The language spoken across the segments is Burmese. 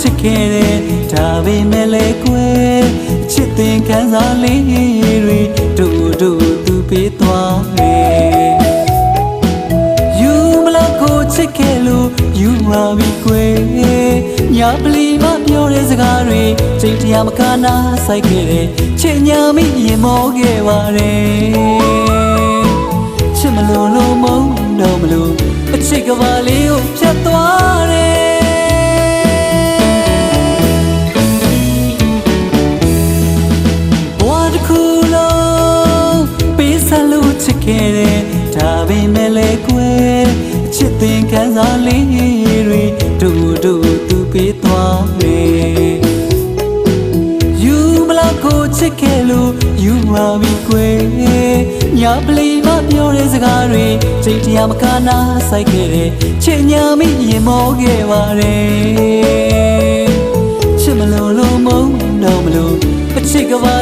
ချစ်ခဲ့တယ်ဒါပေမဲ့လည်းကွယ်ချစ်သင်ခံစားလေးတွေတို့တို့သူပေးသွားမယ် You မလောက်ကိုချစ်ခဲ့လို့ You love me ကွယ်ညာပလီမပြောတဲ့စကားတွေချိန်တရားမကနာဆိုင်ခဲ့တယ်ချစ်ညာမိရင်မောခဲ့ပါတယ်ချစ်မလို့လို့မုန်းတော့မလို့အချစ်ကဘာလေးကို ပေမဲ့လေကွယ်အချစ်သင်ခံစားလေးတွေတို့တို့သူပေးသွားတယ်ယူမလားကိုချစ်ခဲ့လို့ယူပါပြီကွယ်ညာပလီမပြောတဲ့စကားတွေစိတ်တရားမကနာဆိုင်ခဲ့တယ်ချစ်ညာမိရင်မောခဲ့ပါတယ်ချစ်မလို့လို့မုန်းတော့မလို့အချစ်ကဘာ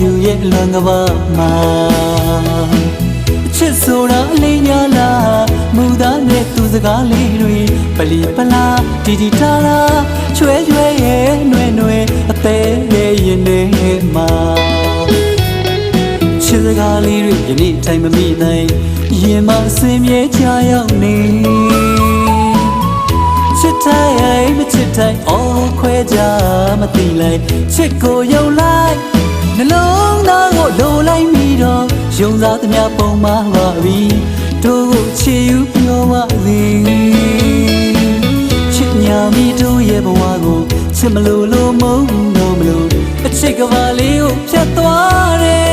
လူရဲ့လွန်ကဘာမှာအချစ်ဆိုတာအလေးညာလားမူသားနဲ့သူစကားလေးတွေပလီပလာတီတီတာလာချွဲချွဲရဲ့နှွဲနှွဲအသေးရဲ့ရင်ထဲမှာချစ်စကားလေးတွေယနေ့တိုင်မမိနိုင်ရင်မဆင်းမြဲချရောက်နေချစ်တိုင်းအိမ်မချစ်တိုင်းအော်ခွဲကြမသိလိုက်ချစ်ကိုယုံလိုက် နှလုံးသားကိုလိုလိုက်ပြီးတော့ယုံစားသမျှပုံမှားပါပြီတို့ကိုချစ်ယူပြောပါစေချစ်ညာမီတို့ရဲ့ဘဝကိုချစ်မလို့လို့မုန်းတော့မလို့အချစ်ကဘာလေးကိုဖြတ်သွားတယ်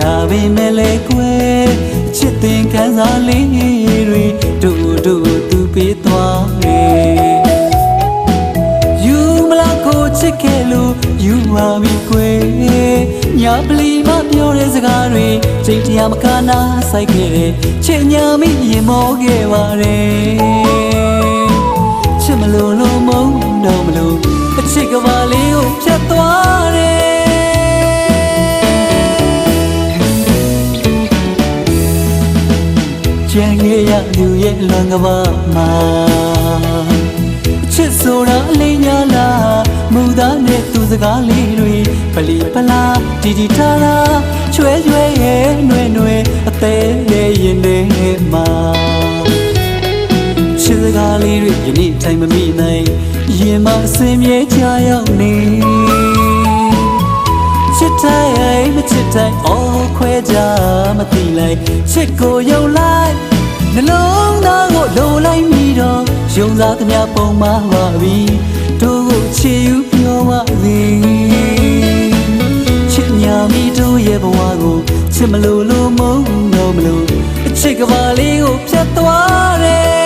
ဒါပေမဲ့လေကွယ်ချစ်တင်ခံစားလေးတွေတို့တို့သူပေးသွားတယ်ယူမလားကိုချစ်ခဲ့လို့ယူပါပြီကွယ်ညာပလီမပြောတဲ့စကားတွေစိတ်တရားမကနာဆိုင်ခဲ့တယ်ချစ်ညာမိရင်မောခဲ့ပါတယ်ချစ်မလို့လို့မုန်းတော့မလို့အချစ်ကဘာလေးကိုဖြတ် ကျန်ခဲ့ရလူရဲ့လွန်ကဘာမှာအချစ်ဆိုတာအလေးညာလားမူသားနဲ့သူစကားလေးတွေပလီပလာတီတီတာလာချွဲချွဲရဲ့နှွဲနှွဲအသေးရဲ့ရင်ထဲမှာချစ်စကားလေးတွေယနေ့တိုင်မမိနိုင်ရင်မအစင်မြဲချရောက်နေ ချစ်တိုင်းမချစ်တိုင်းအော်ခွဲကြမသိလိုက်ချစ်ကိုယုံလိုက်နှလုံးသားကိုလိုလိုက်မိတော့ယုံသားသမျှပုံမှားပါပြီတို့ကိုချစ်ယူပြောပါစေချစ်ညာမိတို့ရဲ့ဘဝကိုချစ်မလို့လို့မုန်းတော့မလို့အချစ်ကဘာလေးကိုဖြတ်သွားတယ်